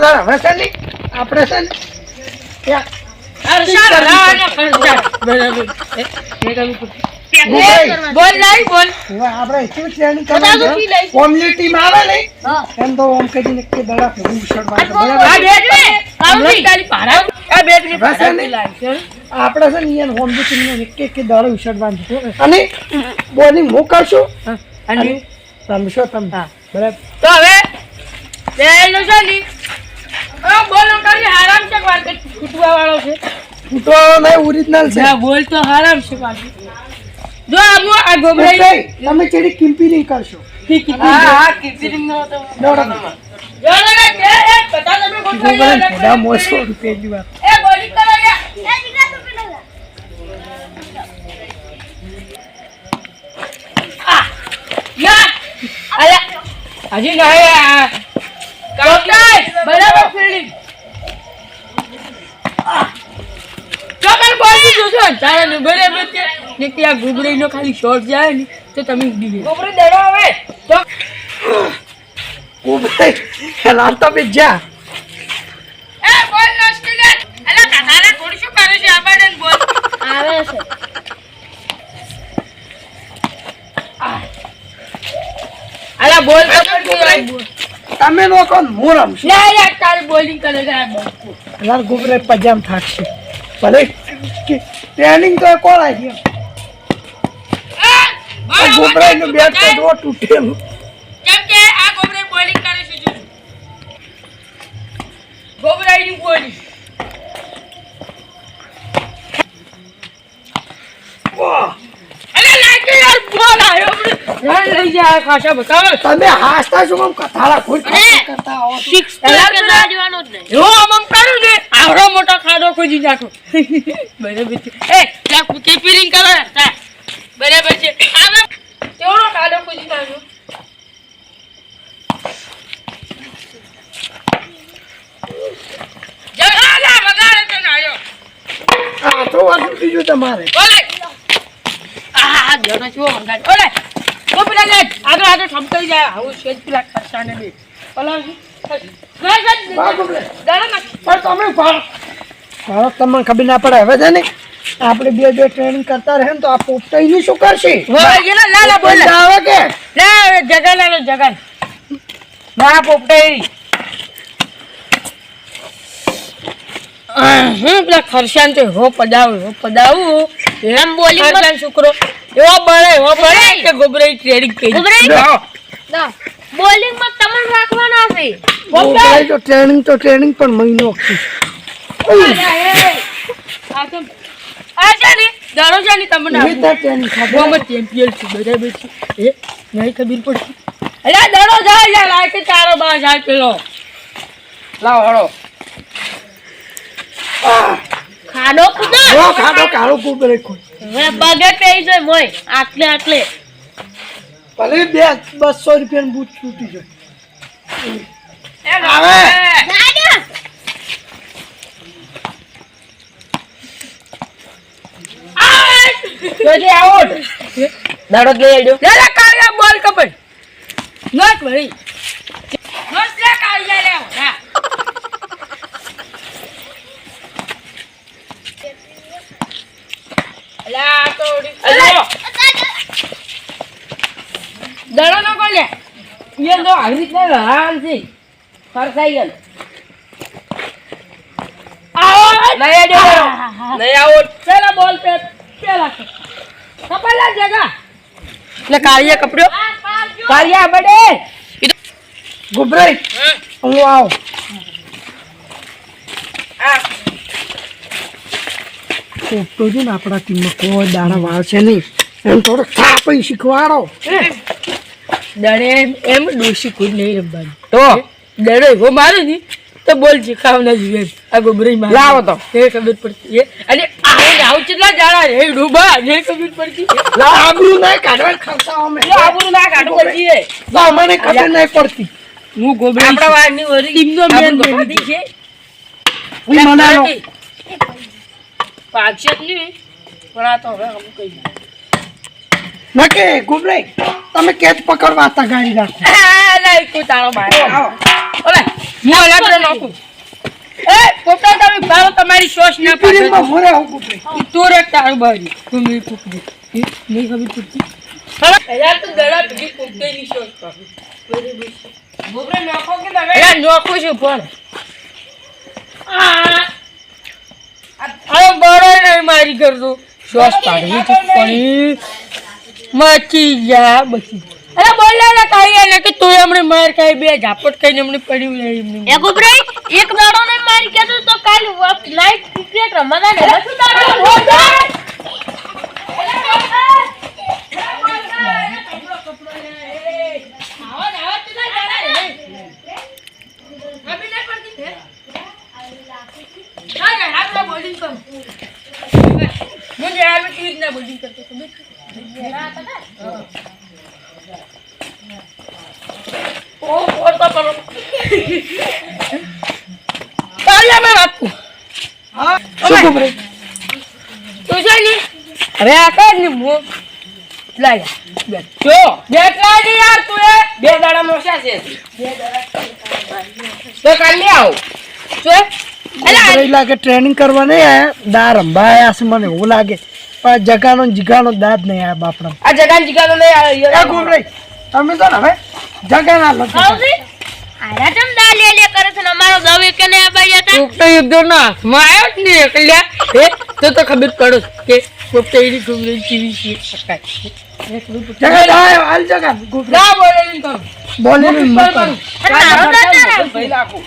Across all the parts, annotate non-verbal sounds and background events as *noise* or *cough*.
તાર હવે છે ને આપણે છે ને ત્યાં બોલ. નહીં બોલ આપણે શું ટ્રેનિંગ કરવાની છે? લઈશ. કોમની આવે ને? હા. એમ તો આમ કરીને કે દડા ફૂલ ને? ને એને. આપણે છે ને અહીંયા હોમની ટીમને એક એક દડો ઉછળવાનું છે. અને? bowling હું. કરશું અને? રમશો તમે. બરાબર. તો હવે બેનો છે ની આ બોલો કરી આરામ છે વાર કે છૂટવા વાળો છે? નહીં ઓરિજિનલ છે. બોલ તો આરામ છે પાછું જો આમો આ ગોબરાઈ તમે ચેડી કિમ્પીરિંગ કરશો. હા હા કિચિંગ નો તો દડો. જો લગા કે એ પતા તમે ગુભાઈ, થોડા મોસો રૂપિયા જેવા. એ બોલી કરો યા એ દીકરા તું પેલા આ યા. અલે હજી નહીં આ કાઉન્ટર બરાબર ફિલ્ડિંગ. બોલી જોજો તારા નંબર એમ ને ત્યાં ગુગડી નો ખાલી શોર્ટ જાય ને તો તમે દી ગુગડી દેડો આવે તો ગુભાઈ, એલા તો બે જા એ બોલ નસ્તી લે. અલા કાકાને થોડી શું કરે છે? આબાડન બોલ. આવે છે. અલા બોલ બોલ. તમે લોકો હું રમશું. યાર તારે બોલિંગ કરે છે આ બોલ યાર ગુબરે પજામ થાકશે. ભલે ટ્રેનિંગ તો કોણ આવી ગયો ગુબરાઈ નું બેટ તો જો તૂટેલું. કેમ કે આ ગોબરાઈ બોલિંગ કરે છે જો ગોબરાઈ ની બોલિંગ વાહ! અલે લાગે યાર બોલ આયો રન ખાસા બતાવે તમે હાસતા શું આમ કથાળા ખુશ અરે! કરતા આવો છો? સિક્સ એવો આમ આમ કરું ને આવડો મોટો ખાડો ખોજી નાખો. *laughs* બરાબર છે. એ ત્યાં કીપરિંગ કરો. તા બરાબર છે. આમ આમ કેવડો ખાડો ખોજી નાખો જગાલા વગાડે છે નાયો આ તો વાર તૂટી તમારે. ઓલે. આ જણો છો વગાડ. ઓલે. ઓ પેલા લે આગળ આગળ ઠમકાઈ જાય આવું છે પેલા ખર્ચાને બે ઓલા ભારત તમને ખબર ના પડે હવે છે ને આપણે બે બે ટ્રેનિંગ કરતા રહે ને તો આ પોપટાઈ શું કરશે જગન આવે જગન ના પોપટાઈ હમ પેલા ખરસાન તો હો પડાવું હો પડાવું. એમ બોલી ખરસાન છોકરો. એવો બળે એવો બળે કે ગોબરાઈ ટ્રેડિંગ કરી લો. બોલિંગમાં તમને રાખવાના છે. પોપટાઈ તો ટ્રેનિંગ તો ટ્રેનિંગ પણ મહિનો આ આ છે ને તમને ચેમ્પિયન છે બરાબર છે? એ નહીં ખબર પડતી. અરે આ કે તારો બા જાય પેલો. લાવ હળો ખાડો કુદો જો ખાધો કાળો કુબરે રેખો હવે બગે પેઈ જાય મોય. આટલે આટલે. ભલે બે બસો રૂપિયાનું બૂટ છૂટી જાય. આવે. દાડો લઈ આવજો. લે લે કાળિયા બોલ કપડ નોટ ભરી નોટ લે કાળિયા લે હા અલા આ તો ઉડી અલા દાડો નો કોલે. યે તો આવી રીતના લહાન છે. ફરસાઈ ગયો. આવો. નહીં જો નહીં આવો. પેલા બોલ પે પેલા કપલા જગા એટલે કાળિયા કપડ્યો કાળિયા બડે. ગુબરાઈ. હું આવ. પોપટો છે ને આપણા ટીમમાં કોઈ દાડા વાળશે નહીં. એમ થોડો સાપ શીખવાડો. દડે એમ એમ કોઈ નહીં રમવાનું તો? દડો એવો મારે ને તો બોલ શીખાવ ના જીવે આ ગોબરી માં લાવો તો. એ ખબર પડતી એ અને આવું આવું કેટલા જાડા રે ડૂબા ને ખબર પડતી આબરૂ ના કાઢવા ખાતા અમે. એ આબરૂ ના કાઢવા પડતી એ તો અમને ખબર નહીં પડતી. હું ગોબરી આપણા વાળની ઓરી ટીમનો મેન આપણું છે. હું મનાનો. પાકશે જ નહીં. પણ આ તો હવે અમુક કહી દઉં. નકે ગુબરાઈ તમે કેચ પકડવા હતા ગાડી રાખો. આ લઈ તું તારો ભાઈ ઓલે હું અલગ નાખું. એ પોતા તમે ભાવ તમારી શ્વાસ ના તું રે તારું બાજુ તું મેરી પૂછડી નહીં ખબર પૂછતી યાર તું દડા પીડી પૂછતે ની શ્વાસ પાડે. ગોબરે નાખો કે તમે? યાર નાખું છું પણ. અરે બરો નહીં મારી કરતો શ્વાસ પાડવી છે પણ મચી જા બચી. અરે બોલાલા ને કાઈ એને કે તું હમણે માર ખાઈ બે ઝાપટ ખાઈને હમણે પડ્યું રહે એમને એ ગોબરાઈ એક દાડો ને મારી કહેતો તો કાલ નાઈટ ક્રિકેટ રમવાના ને જે આવે તે રીતના બધી કરતો તો ઓ ફોન તો કરો. કાલે મે વાત હા અમે તો જાની અરે આ કર ને મો. લાય બેઠો. બેઠા ને યાર તું એ. બે દાડા મોશા છે. બે દાડા તો કાલે આવ. જો. અરે લાગે ટ્રેનિંગ કરવા નહીં આયા દાર રંબા આયા છે મને એવું લાગે. પણ જગાનો જીગાનો દાદ નહીં આયા બાપડા. આ જગાન જીગાનો નહીં આવે ગુમ રહી તમે તો હવે જગાના લો આરા ચમ દા લે લે કરે છે અમારો દવે કે ને આબાયા તા ગુપ્ત યુદ્ધ ના હાથમાં આવ્યો જ નહીં એકલ્યા. હે? તો તો ખબર પડો કે ગુપ્ત એની ગુમરી ચીવી છે. શકાય જગા દાય હાલ જગા. ના બોલે નહીં કરું બોલી ને મત કરો. અને ભાઈ નાખું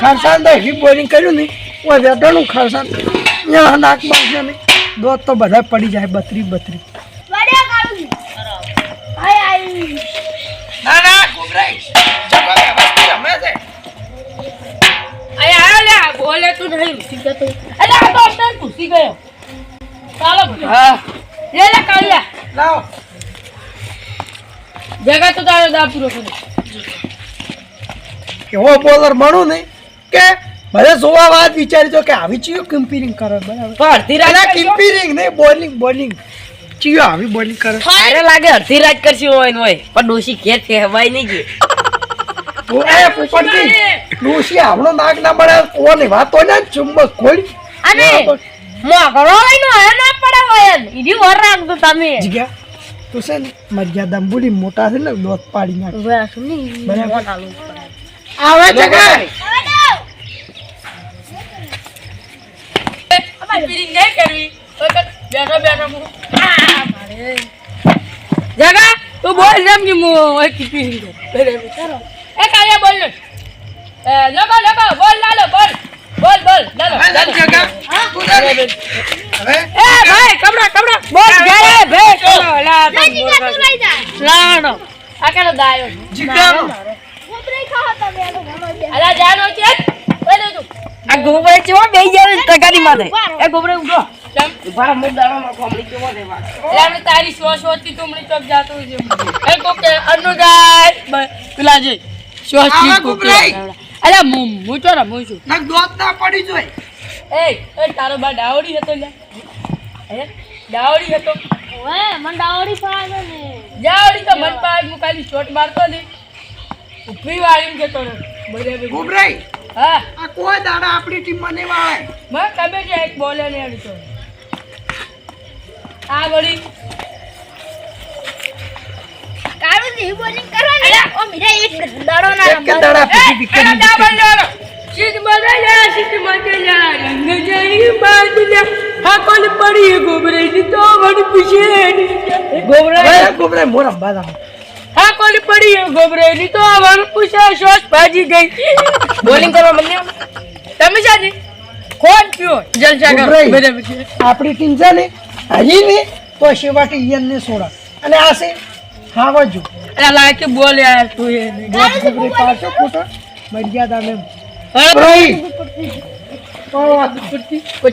ખરસાન તો હેવી બોલિંગ કર્યું ને ઓય વેટરનું ખરસાન. અહીંયા નાક બાજુ ને દોત તો બધા પડી જાય બત્રી બત્રી ના ના ગુબરાઈ જગા વ્યવસ્થિત રમે છે? અરે આ લે બોલે તું નહીં ઘૂસી જતો અરે આ તો અંદર ઘૂસી ગયો. ચાલો હા. લે લે કાળિયા. લાવો. જગા તો તારો દા પૂરો કરે. એવો બોલર મળું નહીં? કે ભલે જોવા વાત વિચારી તો કે આવી ચીયો કિમ્પિરિંગ કરે? બરાબર. તો અડધી રાત અલા નહીં બોલિંગ બોલિંગ ચીયો આવી બોલિંગ કરે. અરે લાગે અડધી રાત કરશી હોય હોય. પણ ડોશી ઘેર કહેવાય નહીં કે. ઓ એ પોપટજી ડોશી આપણો નાક ના મળે કોને વાતો ને ચુંબક ખોલી. અને મોગરો લઈને હે ના પડે હોય ઈડી વર રાખજો તમે. જગ્યા તું છે ને મર્યાદા બોલી મોટા છે ને દોત પાડી નાખ. બરાબર? આવે જગા પીરિંગ નહીં કરવી. બેઠો બેઠો હું. આ મારે. જગા તું બોલ જેમ કે હું એક ચાલો. એ કાળિયા બોલ ને. એ લગો લગો બોલ લાલો બોલ. બોલ બોલ લાલો જગા. હવે? એ ભાઈ કમડા કમડા બોલ ઘરે ભે કમરા લા તમ બોલ લઈ જા. લાનો આ કેનો દાયો ઘણો અલા જાનો છે. બોલ તું આ ગોબરે ચેવો બે જાય તગારી માથે. એ ગોબરે ઉઠો ભાડા મુક દાડામાં કોમડી કેવો દેવા. એટલે તારી સો સો થી હમણાં ચોક જાતો છે એ કોકે અનુગાય પેલા જે સો થી ની કોકે અરે હું હું તો રમું છું. નાક દોત ના પડી જોય. એ એ તારો બા ડાવડી હતો લે હે? ડાવડી હતો. ઓએ મન ડાવડી પાડો ને ડાવડી તો મન પાડ મુકાલી ચોટ મારતો ને. ઉપરી વાળીને જતો રહ્યો. બરાબર ગુબરાઈ હા. આ કોઈ દાડા આપણી ટીમમાં નહીં વાળે. મને તમે છે એક બોલે ને અડતો આ વળી. કારું ની બોલિંગ કરો ને ઓ મીરા એક દાડો ના એક દાડા પીટી પીટી એનો ડાબલ લેવાનો. સીધ બદલ્યા સીધ બદલ્યા રંગ જઈ બદલ્યા હાકોલ પડી ગોબરે ની તો વડ પીછે. ગોબરે ગોબરે ગુબરાઈ મોરા બાદા હાકોલ પડી ગોબરે ની તો વડ પૂછે શોષ ભાજી ગઈ. બોલિંગ કરવા મને તમે જાજી કોણ કયો જલસા કરો આપણી ટીમ છે ને હજી ને તો શેવાટી ઈયન ને સોડા. અને આ છે ખાવાજો અલા લાગે બોલ યાર તું એ. દોત ગુબરાઈ પાછો ખોટા? મર્યાદા ને ભાઈ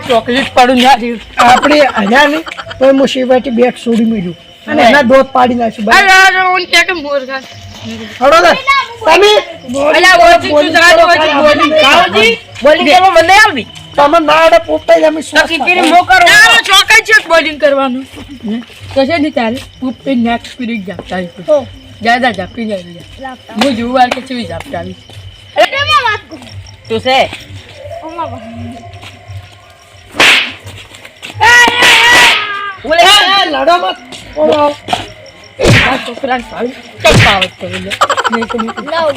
ચોકલેટ પાડું ના આપણે હજાર નહીં તો હું શેવાટી બેટ છોડી મળ્યું. અને એના દોત પાડી નાખ્યું બરાબર? અરે અરે ઓન કે કે મોર હડો ને. તમે અલ્યા ઓછી તું ઓછી બોલી કાળજી બોલી કરવા મને આવી તમે ના અડે પોપટાઈ અમે શું કીકીની મો કરો તારો ચોકાઈ છે બોલિંગ કરવાનું. કશે ની તારે ઉપે નેક્સ્ટ સ્પિરિટ જાપતા આવી જાદા જાપી જાય. હું જોવાર કે ચેવી જાપતા આવી તેમાં વાત કરું. તું છે? ઓમાં વાત. બોલે લડો મત ઓલો આ છોકરાને ભાવી કઈ પાવત કરી લે નહીં તો નહીં. લાવ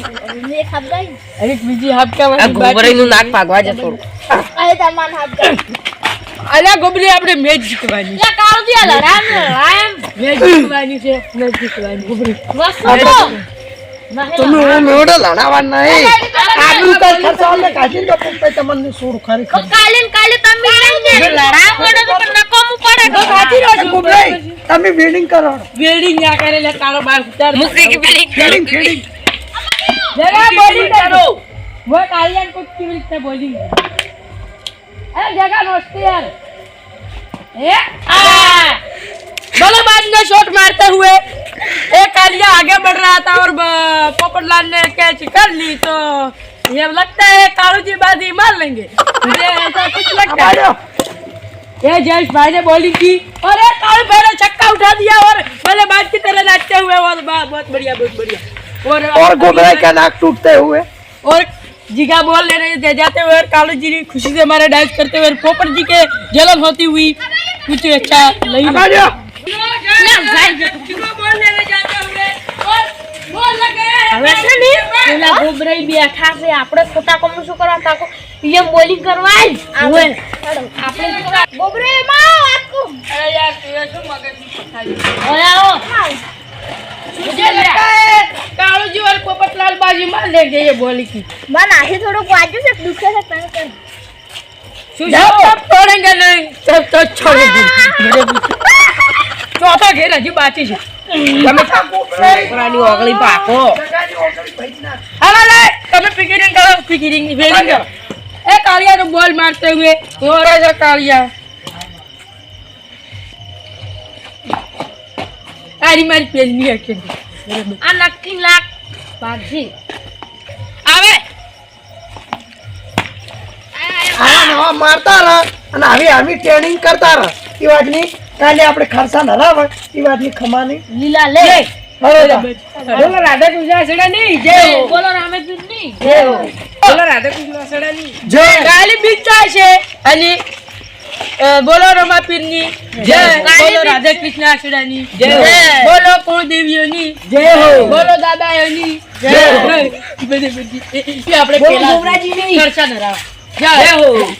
મેં ખાપ ગઈ એક બીજી હાપકાવાની બાકી. નાક ભાગવા છે થોડું અરે તમાર હાથ ગઈ અલ્યા ગોબરી આપણે મેચ જીતવાની લે કાળજી આ લડામ ને મેચ જીતવાની છે મેચ જીતવાની ગોબરી વસ્તુ તો તમે ઓ મેવડે લડાવા નહીં આબરૂ કઈ ખર્ચા ને કાઢી દો પોપટાઈ તમને સોડ ખરી ખરી કાલે ને કાલે તમે લડામ પડે તો પણ નકામું પડે તો સાચી રહ્યો એ પોપટાઈ તમે વેડિંગ કરો વેલ્ડિંગ ના કરે લે તારો બાર ઉતાર મૂકી કે પેલી વેડિંગ વેડિંગ જગા બોલિંગ કરો वो कालियान को केवल इतना बोलिंग अरे जगह नमस्ते यार ए आ बल्लेबाज ने शॉट मारते हुए एक कालिया आगे बढ़ रहा था और ब- पोपटलाल ने कैच कर ली तो ये लगता है कालू जी बाजी मार लेंगे। मुझे ऐसा कुछ लगता है। ये जयेश भाई ने बॉलिंग की और एक कालू भाई ने छक्का उठा दिया और बल्लेबाज की तरह नाचते हुए और बहुत बढ़िया बहुत बढ़िया। और और गोबराई का नाक टूटते हुए? और जीगा बॉल ले रहे थे जाते हुए। और कालू जी खुशी से हमारे डांस करते हुए और पोपट जी के जलन होती हुई कुछ अच्छा नहीं બેઠા છે. આપણે ખોટા કમ શું કરવા તાકો બોલિંગ કરવા જ. આપણે બોબરે માં આટકો લે. ગઈ બોલી કી મન આહી થોડો છે દુખે છે તને શું નહીં? તો છોડેંગે ચોથા ઘેર હજી બાકી છે. તમે છોકરાની ઓગળી પાકો. હવે લે તમે ફિગરિંગ કરો ફિગરિંગ વેરિંગ કરો એ કાળિયા તો બોલ મારતે હુએ ઓરે જ કાળિયા. આરી મારી પેલી ની આ નક્કી લાખ બાજી આવે. હા મારતા રહ અને આવી આવી ટ્રેનિંગ કરતા રહે. એ વાતની કાલે આપણે ખર્ચા ન લાવે એ વાતની ખમાની. લીલા લે. બોલો રાધા કૃષ્ણ સડા નહીં જય. બોલો રામેશ્વર જય બોલો રાધા કૃષ્ણ સડા નહીં જય. કાલે બીજ છે અને બોલો રમાપીરની. જય. બોલો રાધા કૃષ્ણ આસુડાની જય બોલો કુળદેવીઓની. જય હો. બોલો દાદાઓની. જય હો. બધી બધી. આપણે પેલા ખર્ચા ન જય હો.